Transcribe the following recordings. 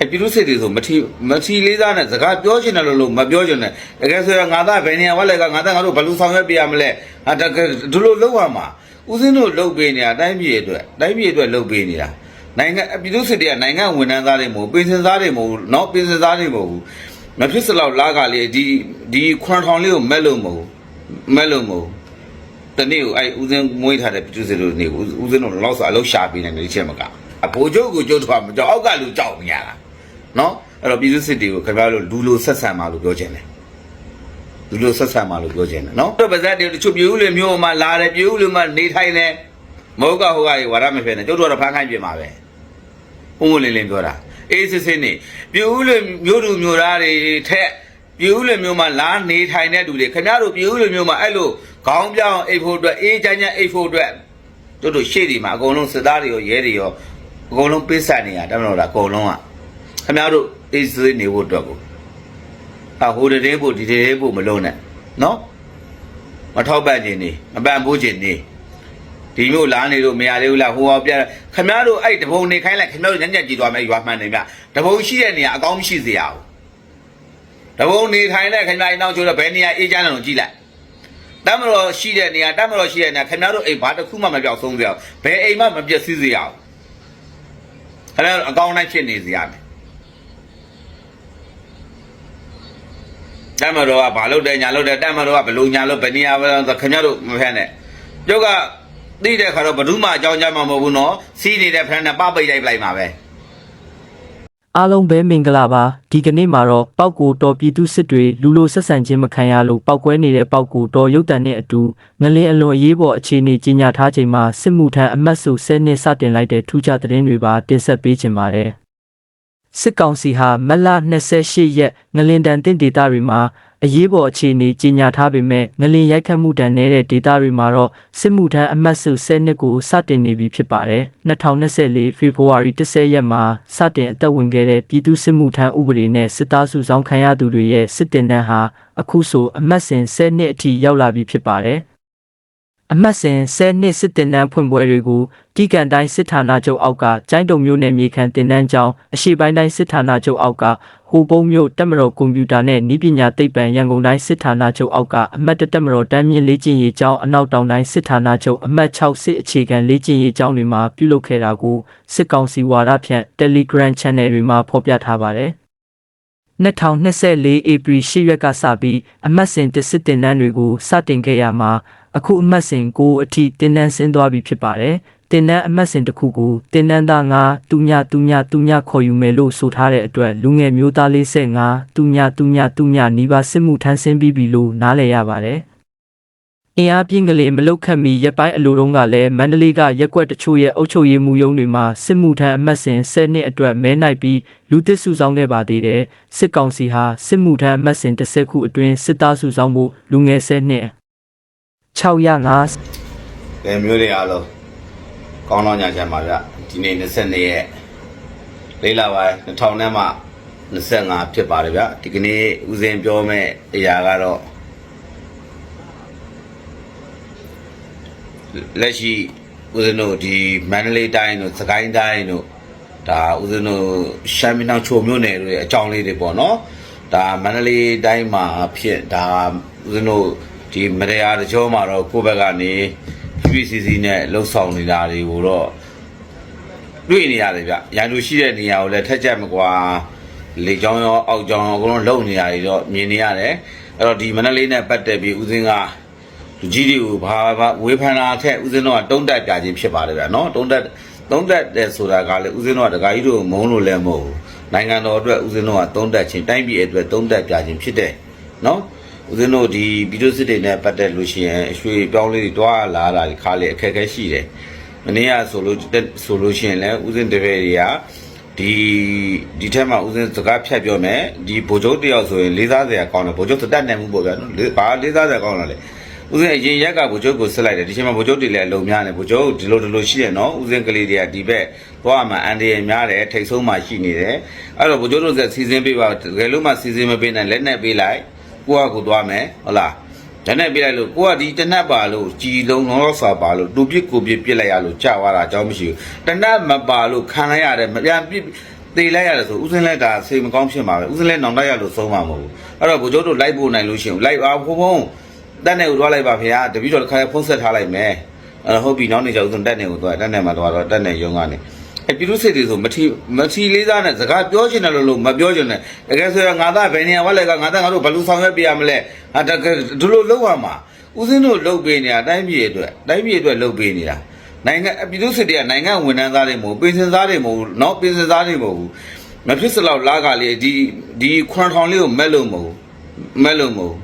အဲပြည်သူစစ်တွေဆိုမထီမထီလေးစားနဲ့စကားပြောချင်တယ်လို့လို့မပြောချင်နဲ့တကယ်ဆိုရင်ငါသားဘယ်နေရာဝက်လဲကငါသားငါတို့ဘယ်လိုဆောင်ရွက်ပြရမလဲဟာတကယ်ဒီလိုလောက်ရမှာဦးစင်းတို့လုပ်ပေးနေတာတိုင်းပြည်အတွက်တိုင်းပြည်အတွက်လုပ်ပေးနေတာနိုင်ငံပြည်သူစစ်တွေကနိုင်ငံဝန်ထမ်းသားတွေမဟုတ်ပင်စင်သားတွေမဟုတ်နော်ပင်စင်သားတွေမဟုတ်ဘူးမဖြစ်စလောက်လာကလေးဒီဒီခွန်ထောင်လေးကိုမက်လို့မဟုတ်မက်လို့မဟုတ်တနေ့ကိုအဲ့ဦးစင်းမွေးထားတဲ့ပြည်သူစစ်တို့နေဦးစင်းတို့လောက်ဆိုအလောက်ရှာပေးနေတယ်ဒီချက်မကအဘိုးချုပ်ကိုကြုတ်ထွားမကြောက်အောက်ကလူကြောက်နေရတာ နော်အဲ့တော့ပြည်သူစစ်တွေကိုခင်ဗျားတို့လူလိုဆက်ဆံပါလို့ပြောချင်တယ်လူလိုဆက်ဆံပါလို့ပြောချင်တယ်နော်တော့ပါဇက်တွေတချို့ပြည်ဦးလေမျိုးမှလာတယ်ပြည်ဦးလေမှနေထိုင်တယ်မဟုတ်ကဟိုကရေဝါရမဖြစ်နေကျုပ်တို့ကတော့ဖမ်းခိုင်းပြင်ပါပဲဥမလင်းလင်းပြောတာအေးစစ်စစ်နေပြည်ဦးလေမျိုးသူမျိုးသားတွေထက်ပြည်ဦးလွင်မျိုးမှာလာနေထိုင်တဲ့လူတွေခင်ဗျားတို့ပြည်ဦးလွင်မျိုးမှာအဲ့လိုခေါင်းပြောင်းအိတ်ဖို့အတွက်အေးချမ်းချမ်းအိတ်ဖို့အတွက်တို့တို့ရှေ့ဒီမှာအကုန်လုံးစစ်သားတွေရောရဲတွေရောအကုန်လုံးပေးဆက်နေရတမလို့လားအကုန်လုံးက ခင်ဗျားတို့အေးစေးနေဖို့အတွက်ကိုအဟိုတည်းဖို့ဒီတည်းဖို့မလုံးနဲ့နော်မထောက်ပံ့ခြင်းနေမပံ့ပိုးခြင်းနေဒီမျိုးလာနေလို့မရသေးဘူးလားဟိုအောင်ပြခင်ဗျားတို့အဲ့တဘုံနေခိုင်းလိုက်ခင်ဗျားတို့ညံ့ညံ့ကြည့်သွားမယ်ရွာမှန်နေမြတဘုံရှိတဲ့နေရာအကောင်းမရှိစေရဘူးတဘုံနေထိုင်တဲ့ခင်ဗျားကြီးနောက်ကျတော့ဘယ်နေရာအေးချမ်းတယ်လို့ကြည့်လိုက်တမ်းမတော်ရှိတဲ့နေရာတမ်းမတော်ရှိတဲ့နေရာခင်ဗျားတို့အိမ်ဘာတစ်ခုမှမပြောက်ဆုံးစေအောင်ဘယ်အိမ်မှမပြည့်စည်စေအောင်ခင်ဗျားတို့အကောင်းတိုင်းဖြစ်နေစေရမယ် တမ်းမတော်ကဘာလုပ်တယ်ညာလုပ်တယ်တမ်းမတော်ကဘလို့ညာလို့ဘယ်နေရာပဲဆိုခင်ဗျားတို့မဖက်နဲ့ကျုပ်ကသိတဲ့ခါတော့ဘယ်သူမှအကြောင်းကြမှာမဟုတ်ဘူးနော်စီးနေတဲ့ဖက်နဲ့ပပိတ်လိုက်ပလိုက်မှာပဲအားလုံးပဲမင်္ဂလာပါဒီကနေ့မှာတော့ပောက်ကိုတော်ပြည်သူစစ်တွေလူလိုဆက်ဆံခြင်းမခံရလို့ပောက်ကွဲနေတဲ့ပောက်ကိုတော်ရုတ်တံနဲ့အတူငလင်းအလွန်အရေးပေါ်အခြေအနေကြီးညာထားချိန်မှာစစ်မှုထမ်းအမတ်စု10နှစ်စတင်လိုက်တဲ့ထူးခြားသတင်းတွေပါတင်ဆက်ပေးခြင်းပါတယ် စစ်ကောင်စီဟာမတ်လ28ရက်ငလင်တန်တင့်ဒေတာတွေမှာအရေးပေါ်အခြေအနေကြီးညာထားပေမဲ့ငလင်ရိုက်ခတ်မှုတန်နေတဲ့ဒေတာတွေမှာတော့စစ်မှုထမ်းအမတ်စု10နှစ်ကိုစတင်နေပြီဖြစ်ပါတယ်2024ဖေဖော်ဝါရီ10ရက်မှာစတင်အသက်ဝင်ခဲ့တဲ့ပြည်သူစစ်မှုထမ်းဥပဒေနဲ့စစ်သားစုဆောင်ခံရသူတွေရဲ့စစ်တင်တန်းဟာအခုဆိုအမတ်စဉ်10နှစ်အထိရောက်လာပြီဖြစ်ပါတယ် အမတ်စဉ်10နှစ်စစ်တင်တန်းဖွင့်ပွဲတွေကိုတိကန်တိုင်းစစ်ဌာနချုပ်အောက်ကကျိုင်းတုံမျိုးနယ်မြေခံတင်တန်းကျောင်းအရှိပိုင်းတိုင်းစစ်ဌာနချုပ်အောက်ကဟိုပုံးမျိုးတက်မတော်ကွန်ပျူတာနဲ့ဤပညာသိပ္ပံရန်ကုန်တိုင်းစစ်ဌာနချုပ်အောက်ကအမတ်တက်မတော်တမ်းမြင့်လေ့ကျင့်ရေးကျောင်းအနောက်တောင်တိုင်းစစ်ဌာနချုပ်အမတ်6စစ်အခြေခံလေ့ကျင့်ရေးကျောင်းတွေမှာပြုလုပ်ခဲ့တာကိုစစ်ကောင်စီဝါဒဖြန့် Telegram Channel တွေမှာဖော်ပြထားပါတယ်2024 April 10ရက်ကစပြီးအမတ်စဉ်တစ်စစ်တင်တန်းတွေကိုစတင်ခဲ့ရမှာ အခုအမတ်စဉ်ကိုအထိတင်တန်းဆင်းသွားပြီဖြစ်ပါတယ်။တင်တန်းအမတ်စဉ်တစ်ခုကိုတင်တန်းသား9တူညတူညတူညခေါ်ယူမယ်လို့ဆိုထားတဲ့အတွက်လူငယ်မျိုးသား45တူညတူညတူညနီးပါးစစ်မှုထမ်းဆင်းပြီးပြီလို့နားလည်ရပါတယ်။အင်အားပြင်းကလေးမလုတ်ခတ်မီရက်ပိုင်းအလိုတုန်းကလည်းမန္တလေးကရက်ကွက်တချို့ရဲ့အုပ်ချုပ်ရေးမှုရုံးတွေမှာစစ်မှုထမ်းအမတ်စဉ်10နှစ်အတွက်မဲနိုင်ပြီးလူသစ်စုဆောင်ခဲ့ပါသေးတယ်။စစ်ကောင်စီဟာစစ်မှုထမ်းအမတ်စဉ်10ခုအတွင်းစစ်သားစုဆောင်မှုလူငယ်10နှစ် 605ကဲမျိုးတွေအားလုံးကောင်းတော့ညချမ်းပါဗျဒီနေ့22ရက်လေးလပိုင်း2000နဲ့မှ25ဖြစ်ပါတယ်ဗျဒီကနေ့ဦးစင်ပြောမဲ့အရာကတော့လက်ရှိဦးဇင်းတို့ဒီမန္တလေးတိုင်းတို့စကိုင်းတိုင်းတို့ဒါဦးဇင်းတို့ရှမ်းပြည်နယ်ချိုမြို့နယ်တို့ရဲ့အကြောင်းလေးတွေပေါ့နော်ဒါမန္တလေးတိုင်းမှာဖြစ်ဒါဦးဇင်းတို့ ဒီမရယာတကြောမှာတော့ကိုယ့်ဘက်ကနေ PPCC နဲ့လှုပ်ဆောင်နေတာတွေကိုတော့တွေ့နေရတယ်ဗျရန်သူရှိတဲ့နေရာကိုလည်းထက်ချက်မကွာလေကြောင်းရောအောက်ကြောင်းရောအကုန်လုံးလုံနေရတယ်တော့မြင်နေရတယ်အဲ့တော့ဒီမန္တလေးနဲ့ပတ်သက်ပြီးဦးစင်းကလူကြီးတွေကိုဘာဘာဝေဖန်တာထက်ဦးဇင်းတို့ကတုံးတက်ပြခြင်းဖြစ်ပါတယ်ဗျာနော်တုံးတက်တုံးတက်တယ်ဆိုတာကလည်းဦးဇင်းတို့ကဒကာကြီးတို့မုန်းလို့လည်းမဟုတ်ဘူးနိုင်ငံတော်အတွက်ဦးဇင်းတို့ကတုံးတက်ခြင်းတိုင်းပြည်အတွက်တုံးတက်ပြခြင်းဖြစ်တယ်နော် ဦးဇင်းတို့ဒီဗီဒီယိုစစ်တွေနဲ့ပတ်သက်လို့ရှိရင်အရွှေပြောင်းလေးတွေတွားလာတာဒီခါလေအခက်အခဲရှိတယ်မနေ့ကဆိုလို့ဆိုလို့ရှိရင်လည်းဦးဇင်းတပည့်တွေကဒီဒီထက်မှဦးဇင်းစကားဖြတ်ပြောမယ်ဒီဗိုလ်ချုပ်တယောက်ဆိုရင်လေးစားစရာကောင်းတယ်ဗိုလ်ချုပ်တက်နိုင်မှုပေါ့ဗျာနော်လေးဘာလေးစားစရာကောင်းတာလဲဦးစင်းအရင်ရက်ကဗိုလ်ချုပ်ကိုဆက်လိုက်တယ်ဒီချိန်မှာဗိုလ်ချုပ်တွေလည်းအလုံးများနေဗိုလ်ချုပ်ဒီလိုဒီလိုရှိရနော်ဦးစင်းကလေးတွေကဒီဘက်သွားမှအန်ဒီရများတယ်ထိတ်ဆုံးမှရှိနေတယ်အဲ့တော့ဗိုလ်ချုပ်တို့ဆက်စီစဉ်ပေးပါတကယ်လို့မှစီစဉ်မပေးနိုင်လက်နဲ့ပေးလိုက် ကိုကကိုသွားမယ်ဟုတ်လားလက်နဲ့ပေးလိုက်လို့ကိုကဒီတနတ်ပါလို့ကြည်လုံးလောစာပါလို့တူပစ်ကိုပစ်ပစ်လိုက်ရလို့ကြာသွားတာအကြောင်းမရှိဘူးတနတ်မပါလို့ခံလိုက်ရတယ်မပြန်ပစ်တတေးလိုက်ရတယ်ဆိုဥစဉ်လက်ဒါစိတ်မကောင်းဖြစ်မှာပဲဥစဉ်လက်နောင်တိုက်ရလို့ဆုံးမှာမဟုတ်ဘူးအဲ့တော့ဘိုလ်ချုပ်တို့လိုက်ဖို့နိုင်လို့ရှိရင်လိုက်ပါဖုံဖုံတက်နေကိုသွားလိုက်ပါဖေဟာတပည့်တော်တစ်ခါဖုံးဆက်ထားလိုက်မယ်အဲ့ဟုတ်ပြီနောက်နေ့ကျဥစဉ်တက်နေကိုသွားတက်နေမှာသွားတော့တက်နေရုံကနေ အဲပြည်သူစစ်တွေဆိုမထီမထီလေးစားနဲ့စကားပြောချင်တယ်လို့လို့မပြောချင်နဲ့တကယ်ဆိုရင်ငါသားဘယ်နေရာဝက်လိုက်ကငါသားငါတို့ဘယ်လိုဆောင်ရွက်ပြရမလဲဟာတကယ်ဒီလိုလုပ်ရမှာဦးစင်းတို့လုပ်ပေးနေတာတိုင်းပြည်အတွက်တိုင်းပြည်အတွက်လုပ်ပေးနေတာနိုင်ငံပြည်သူစစ်တွေကနိုင်ငံဝန်ထမ်းသားတွေမဟုတ်ပင်စင်သားတွေမဟုတ်နော်ပင်စင်သားတွေမဟုတ်ဘူးမဖြစ်စလောက်လာကလေဒီဒီခွန်ထောင်လေးကိုမက်လို့မဟုတ်မက်လို့မဟုတ်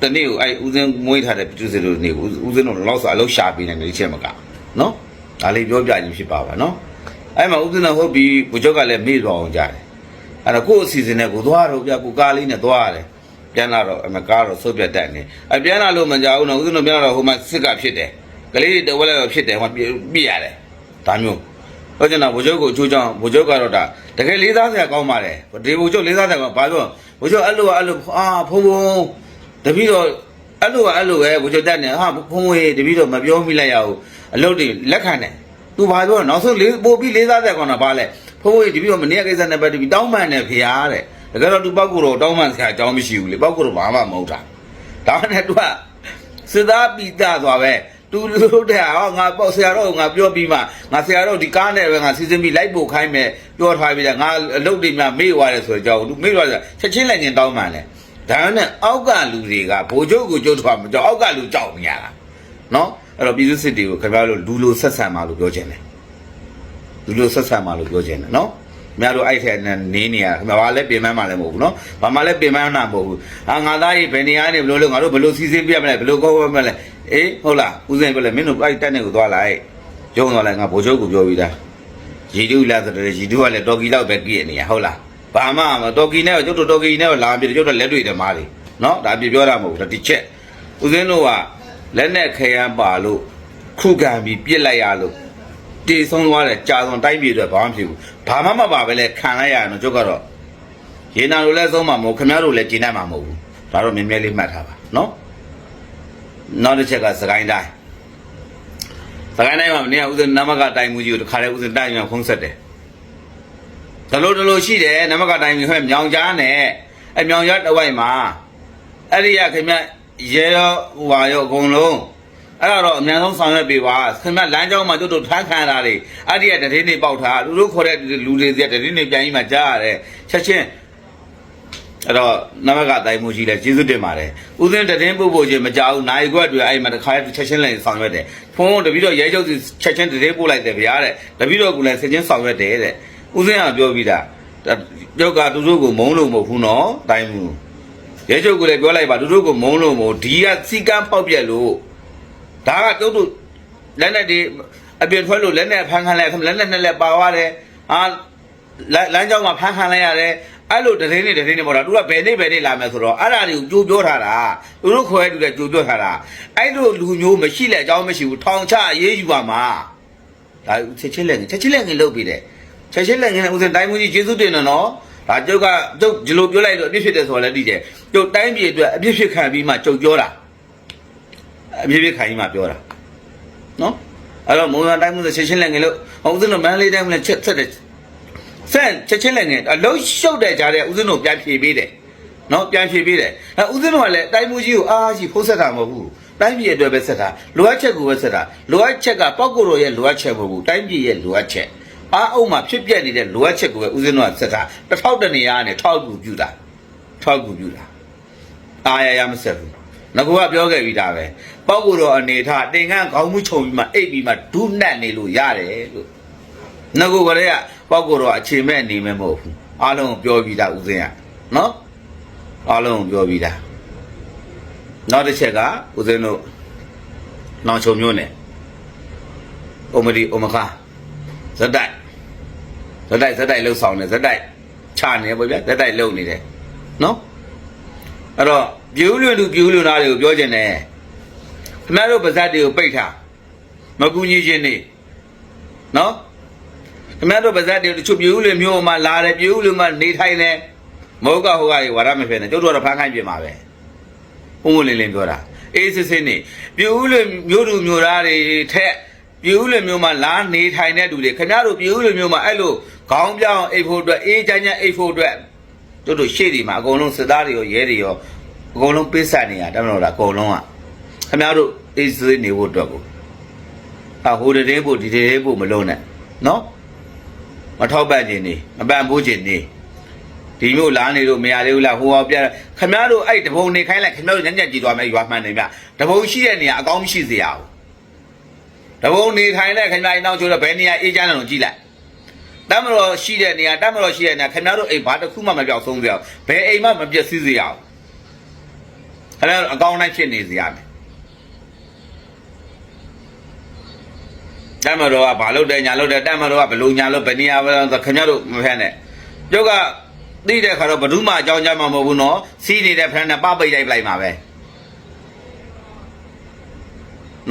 တနေ့ကိုအဲဦးစင်းမွေးထားတဲ့ပြည်သူစစ်တို့နေဦးစင်းတို့လောက်ဆိုအလောက်ရှာပေးနေတယ်ဒီချက်မကနော်ဒါလေးပြောပြခြင်းဖြစ်ပါပါနော် အဲ့မှာဦးစင်းတော့ဟုတ်ပြီဘုချုပ်ကလည်းမေ့သွားအောင်ကြားတယ်အဲ့တော့ကိုယ့်အစီအစဉ်နဲ့ကိုသွားတော့ပြကိုကားလေးနဲ့သွားရတယ်ပြန်လာတော့အမကားတော့ဆုတ်ပြတ်တတ်နေအပြန်လာလို့မကြောက်ဘူးနော်ဦးစင်းတို့ပြန်လာတော့ဟိုမှာစစ်ကဖြစ်တယ်ကလေးတဝက်လည်းဖြစ်တယ်ဟောပြပြရတယ်ဒါမျိုးတော့ကျွန်တော်ဘိုလ်ချုပ်ကိုအချိုးချောင်းဘိုလ်ချုပ်ကတော့ဒါတကယ်လေးစားစရာကောင်းပါတယ်ဒီဘိုလ်ချုပ်လေးစားစရာကောင်းဘာပြောဘိုလ်ချုပ်အဲ့လိုအဲ့လိုအာဖုံဖုံတပည့်တော့အဲ့လိုအဲ့လိုပဲဘိုလ်ချုပ်တက်နေဟာဖုံဝေးတပည့်တော့မပြောမိလိုက်ရဘူးအလုပ်တွေလက်ခံတယ် သူဘာပြောနောက်ဆုံးလေးပို့ပြီးလေးစားစရာကောင်းတာဘာလဲဖုံဝေးတပည့်တော့မနေ့ကကိစ္စနဲ့ပတ်သက်ပြီးတောင်းပန်တယ်ဖေရားတဲ့တကယ်တော့သူပောက်ကိုတော့တောင်းပန်စရာအကြောင်းမရှိဘူးလေပောက်ကိုတော့ဘာမှမဟုတ်တာဒါနဲ့သူကစစ်သားပိတသွားပဲသူလို့တဲ့ဟောငါပေါ့ဆရာတော်ငါပြောပြီးမှငါဆရာတော်ဒီကားနဲ့ပဲငါစီစဉ်ပြီးလိုက်ပို့ခိုင်းမယ်ပြောထားပြီးတော့ငါအလုပ်တွေများမေ့သွားတယ်ဆိုတော့ကြောက်သူမေ့သွားတယ်ချက်ချင်းလည်းငင်တောင်းမှန်တယ်ဒါနဲ့အောက်ကလူတွေကဘိုလ်ချုပ်ကိုကြုတ်ထွက်မကြောက်အောက်ကလူကြောက်နေရတာနော် အဲ့တော့ပြည်သူစစ်တွေကိုခင်ဗျားတို့လူလိုဆက်ဆံပါလို့ပြောချင်တယ်လူလိုဆက်ဆံပါလို့ပြောချင်တယ်နော်ခင်ဗျားတို့အဲ့ထက်နေနေရခင်ဗျာဘာလဲပြင်ပန်းမှလည်းမဟုတ်ဘူးနော်ဘာမှလည်းပြင်ပန်းတာမဟုတ်ဘူးဟာငါသားကြီးဘယ်နေရာနေဘယ်လိုလုပ်ငါတို့ဘယ်လိုစီစဉ်ပြမလဲဘယ်လိုကောမလဲအေးဟုတ်လားဦးစင်ပြောလဲမင်းတို့အဲ့တက်နေကိုသွားလိုက်ရုံသွားလိုက်ငါဘိုလ်ချုပ်ကိုပြောပြီးသားရီတူလာဆိုတော့ရီတူကလည်းတော်ကီလောက်ပဲကြည့်နေရဟုတ်လားဘာမှမတော်ကီနဲ့ကျုပ်တို့တော်ကီနဲ့လာပြကျုပ်တို့လက်တွေ့တယ်မားလေနော်ဒါပြပြောတာမဟုတ်ဘူးဒီချက်ဦးစင်တို့က လက်နဲ့ခရမ်းပါလို့ခုခံပြီးပြစ်လိုက်ရလို့တေဆုံးသွားတယ်ကြာဆုံးတိုင်းပြည်အတွက်ဘာမှမဖြစ်ဘူးဘာမှမပါပဲလေခံလိုက်ရရင်တော့ကျုပ်ကတော့ရေနာလိုလဲဆုံးမှာမဟုတ်ခင်ဗျားတို့လည်းကျင်းတတ်မှာမဟုတ်ဘူးဒါတော့မြဲမြဲလေးမှတ်ထားပါနော်နောက်တစ်ချက်ကစကိုင်းတိုင်းစကိုင်းတိုင်းမှာမင်းကဥစဉ်နမကတိုင်းမူကြီးကိုတခါလေဥစဉ်တိုင်းမှာဖုံးဆက်တယ်ဒလို့ဒလို့ရှိတယ်နမကတိုင်းကြီးဟဲ့မြောင်ကြားနဲ့အမြောင်ကြားတစ်ဝိုက်မှာအဲ့ဒီကခင်ဗျ ရေရောဟိုပါရောအကုန်လုံးအဲ့ဒါတော့အများဆုံးဆောင်ရွက်ပေးပါခင်ဗျလမ်းကြောင်းမှာတို့တို့ထမ်းခံရတာတွေအဲ့ဒီကတည်င်းနေပေါက်ထားသူတို့ခေါ်တဲ့လူတွေစီကတည်င်းနေပြန်ကြီးမှကြားရတယ်ချက်ချင်းအဲ့တော့နမကတိုင်မှုရှိလဲကျေးဇူးတင်ပါတယ်ဦးစင်းတည်င်းပို့ဖို့ချင်းမကြောက်ဘူးနိုင်ခွက်တွေအဲ့မှာတခါချက်ချင်းလည်းဆောင်ရွက်တယ်ဖုန်းတပီတော့ရဲချုပ်စီချက်ချင်းတည်င်းပို့လိုက်တယ်ဗျာတဲ့တပီတော့ကလည်းချက်ချင်းဆောင်ရွက်တယ်တဲ့ဦးစင်းကပြောပြီးတာပြောက်ကသူတို့ကိုမုန်းလို့မဟုတ်ဘူးနော်တိုင်မှု ရဲချုပ်ကလည်းပြောလိုက်ပါသူတို့ကိုမုန်းလို့မဟုတ်ဒီကစီကန်းပေါက်ပြက်လို့ဒါကတို့တို့လက်နဲ့ဒီအပြင်ထွက်လို့လက်နဲ့ဖမ်းခံလိုက်လက်နဲ့နဲ့လက်ပါသွားတယ်အာလမ်းကြောင်းမှာဖမ်းခံလိုက်ရတယ်အဲ့လိုတရင်နေတရင်နေပေါ့လားသူကဘယ်နေ့ဘယ်နေ့လာမယ်ဆိုတော့အဲ့ဒါတွေကိုကြိုးပြောထားတာသူတို့ခွဲတူတဲ့ကြိုးပြောထားတာအဲ့လိုလူမျိုးမရှိလက်အကြောင်းမရှိဘူးထောင်ချရေးယူပါမှာဒါချက်ချင်းလက်ချက်ချင်းလက်ငင်လုပ်ပြီးတယ်ချက်ချင်းလက်ငင်ဦးစင်တိုင်းမှုကြီးကျေးဇူးတင်တယ်နော် ဒါကျုပ်ကကျုပ်ဒီလိုပြောလိုက်လို့အပြစ်ဖြစ်တယ်ဆိုတော့လည်းသိတယ်ကျုပ်တိုင်းပြည်အတွက်အပြစ်ဖြစ်ခံပြီးမှကျုပ်ပြောတာအပြည့်ပြည့်ခိုင်ကြီးမှပြောတာနော်အဲ့တော့မုံရတိုင်းမှုဆိုချက်ချင်းလက်ငယ်လို့ဟောဦးဇင်းတို့မန္တလေးတိုင်းမှုလည်းချက်ဆက်တယ်ဆက်ချက်ချင်းလက်ငယ်အလုံးရှုပ်တဲ့ကြားတဲ့ဦးဇင်းတို့ပြန်ဖြေပေးတယ်နော်ပြန်ဖြေပေးတယ်အဲဦးဇင်းတို့ကလည်းတိုင်းမှုကြီးကိုအားရှိဖုတ်ဆက်တာမဟုတ်ဘူးတိုင်းပြည်အတွက်ပဲဆက်တာလိုအပ်ချက်ကိုပဲဆက်တာလိုအပ်ချက်ကပောက်ကိုရောရဲ့လိုအပ်ချက်မဟုတ်ဘူးတိုင်းပြည်ရဲ့လိုအပ်ချက် အားအုံမှာဖြစ်ပျက်နေတဲ့လိုအပ်ချက်ကိုပဲဦးဇင်းတို့ကဆက်တာတစ်ထောက်တနေရာနဲ့ထောက်ကူပြူတာထောက်ကူပြူတာအာရရမဆက်ဘူးငါကပြောခဲ့ပြီးသားပဲပောက်ကိုတော့အနေထားတင်ကန်းခေါင်းမှုခြုံပြီးမှအိပ်ပြီးမှဒုနှက်နေလို့ရတယ်လို့ငါကကလေးကပောက်ကိုတော့အခြေမဲ့နေမယ်မဟုတ်ဘူးအားလုံးကိုပြောပြီးသားဦးစင်းကနော်အားလုံးကိုပြောပြီးသားနောက်တစ်ချက်ကဦးစင်းတို့နောင်ချုံမျိုးနဲ့အိုမဒီအိုမခါ ဇက်တိုက်ဇက်တိုက်ဇက်တိုက်လှုပ်ဆောင်နေဇက်တိုက်ချနေပေါ့ဗျာဇက်တိုက်လှုပ်နေတယ်နော်အဲ့တော့ပြူးလွင်သူပြူးလွင်သားတွေကိုပြောခြင်းနဲ့ခင်ဗျားတို့ပါဇက်တွေကိုပိတ်ထားမကူညီခြင်းနေနော်ခင်ဗျားတို့ပါဇက်တွေတချို့ပြူးလွင်မျိုးမှာလာတယ်ပြူးလွင်မှာနေထိုင်တယ်မဟုတ်ကဟိုကရေဝါရမဖြစ်နေကျုပ်တို့ကတော့ဖမ်းခိုင်းပြင်ပါပဲပုံမလင်းလင်းပြောတာအေးစစ်စစ်နေပြူးလွင်မျိုးသူမျိုးသားတွေထက် ပြည်ဦးလွင်မျိုးမှာလာနေထိုင်တဲ့လူတွေခင်ဗျားတို့ပြည်ဦးလွင်မျိုးမှာအဲ့လိုခေါင်းပြောင်းအိတ်ဖို့အတွက်အေးချမ်းချမ်းအိတ်ဖို့အတွက်တို့တို့ရှေ့ဒီမှာအကုန်လုံးစစ်သားတွေရောရဲတွေရောအကုန်လုံးပေးဆက်နေရတမလို့လားအကုန်လုံးကခင်ဗျားတို့အေးစေးနေဖို့အတွက်ကိုအဟိုတည်းဖို့ဒီတည်းဖို့မလုံးနဲ့နော်မထောက်ပံ့ခြင်းနေမပံ့ပိုးခြင်းနေဒီမျိုးလာနေလို့မရသေးဘူးလားဟိုအောင်ပြခင်ဗျားတို့အဲ့တဘုံနေခိုင်းလိုက်ခင်ဗျားတို့ညံ့ညံ့ကြည့်သွားမယ်ရွာမှန်နေမြတဘုံရှိတဲ့နေရာအကောင်းမရှိစေရဘူး တဘုံနေထိုင်တဲ့ခင်ဗျားအိမ်နောက်ကျတော့ဘယ်နေရာအေးချမ်းတယ်လို့ကြည့်လိုက်တမ်းမတော်ရှိတဲ့နေရာတမ်းမတော်ရှိတဲ့နေရာခင်ဗျားတို့အိမ်ဘာတစ်ခုမှမပြောက်ဆုံးစေအောင်ဘယ်အိမ်မှမပြည့်စည်စေအောင်ခင်ဗျားတို့အကောင်းတိုင်းဖြစ်နေစေရမယ်တမ်းမတော်ကဘာလုပ်တယ်ညာလုပ်တယ်တမ်းမတော်ကဘယ်လိုညာလုပ်ဘယ်နေရာပဲဆိုခင်ဗျားတို့မဖက်နဲ့ကျုပ်ကသိတဲ့ခါတော့ဘယ်သူမှအကြောင်းကြားမှာမဟုတ်ဘူးနော်စီးနေတဲ့ဖက်နဲ့ပပိတ်လိုက်လိုက်မှာပဲ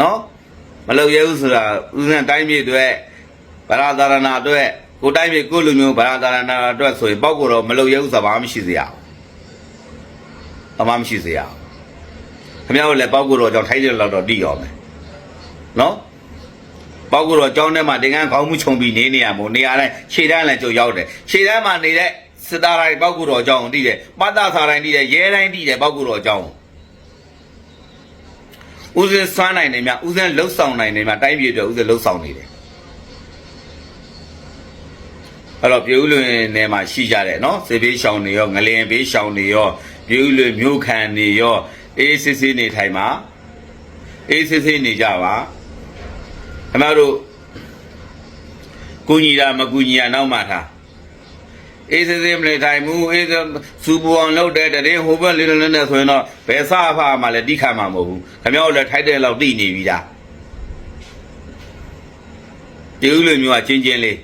နော် မလုပ်ရဘူးဆိုတာဦးဇင်းတိုင်းပြည်အတွက်ဗရာသာရဏအတွက်ကိုတိုင်းပြည်ကိုလူမျိုးဗရာသာရဏအတွက်ဆိုရင်ပေါက်ကိုတော့မလုပ်ရဘူးဆိုတာဘာမှမရှိစေရအောင်ဘာမှမရှိစေရအောင်ခင်ဗျားတို့လည်းပေါက်ကိုတော့ကြောင့်ထိုက်တဲ့လောက်တော့တည်ရောမယ်နော်ပေါက်ကိုတော့ကြောင်းထဲမှာတင်ကန်းခေါင်းမှုခြုံပြီးနေနေရမို့နေရာတိုင်းခြေတန်းလည်းကြုံရောက်တယ်ခြေတန်းမှာနေတဲ့စစ်သားတိုင်းပေါက်ကိုတော့ကြောင်းတည်တယ်ပတ်သက်စာတိုင်းတည်တယ်ရဲတိုင်းတည်တယ်ပေါက်ကိုတော့ကြောင်း ဦးစင်းစွမ်းနိုင်နေမြဦးစင်းလှုပ်ဆောင်နိုင်နေမြတိုင်းပြည်အတွက်ဦးစင်းလှုပ်ဆောင်နေတယ်အဲ့တော့ပြည်ဦးလွင်နယ်မှာရှိကြတယ်နော်စေဘေးရှောင်းနေရောငလင်ဘေးရှောင်းနေရောပြည်ဦးလွင်မြို့ခံနေရောအေးစစ်စစ်နေထိုင်မှာအေးစစ်စစ်နေကြပါခင်ဗျားတို့ကုညီတာမကုညီတာနောက်မှထား အေးစစ်စစ်မနေထိုင်ဘူးအေးစူပူအောင်လုပ်တဲ့တရင်ဟိုဘက်လေးလေးနဲ့ဆိုရင်တော့ဘယ်စားဖာမှလည်းတိခတ်မှာမဟုတ်ဘူးခင်ဗျားတို့လည်းထိုက်တဲ့လောက်တိနေပြီလားဒီဦးလိုမျိုးကချင်းချင်းလေး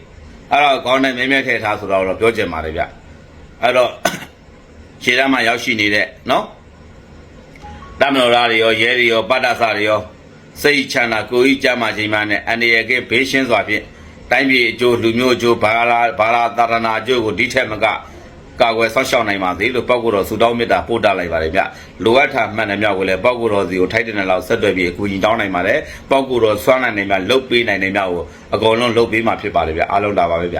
အဲ့တော့ခေါင်းနဲ့မြဲမြဲထည့်ထားဆိုတော့ပြောချင်ပါတယ်ဗျအဲ့တော့ခြေတမ်းမှာရောက်ရှိနေတဲ့နော်တမတော်သားတွေရောရဲတွေရောပတ္တဆတွေရောစိတ်ချမ်းသာကိုယ်ကြီးကြမ်းမှချိန်မှနဲ့အန္တရာယ်ကင်းဘေးရှင်းစွာဖြင့် တိုင်းပြည်အကျိုးလူမျိုးအကျိုးဘာလာဘာလာတာရဏအကျိုးကိုဒီထက်မကကာကွယ်ဆောက်ရှောက်နိုင်ပါသေးလို့ပောက်ကိုတော်ဆူတောင်းမေတ္တာပို့တလိုက်ပါတယ်ဗျလိုအပ်တာမှန်တယ်မြောက်ကိုလည်းပောက်ကိုတော်စီကိုထိုက်တဲ့နယ်လောက်ဆက်သွယ်ပြီးအကူကြီးတောင်းနိုင်ပါတယ်ပောက်ကိုတော်ဆွမ်းနိုင်တယ်မြောက်လုတ်ပေးနိုင်တယ်မြောက်ကိုအကုန်လုံးလုတ်ပေးမှဖြစ်ပါတယ်ဗျအားလုံးတာပါပဲဗျ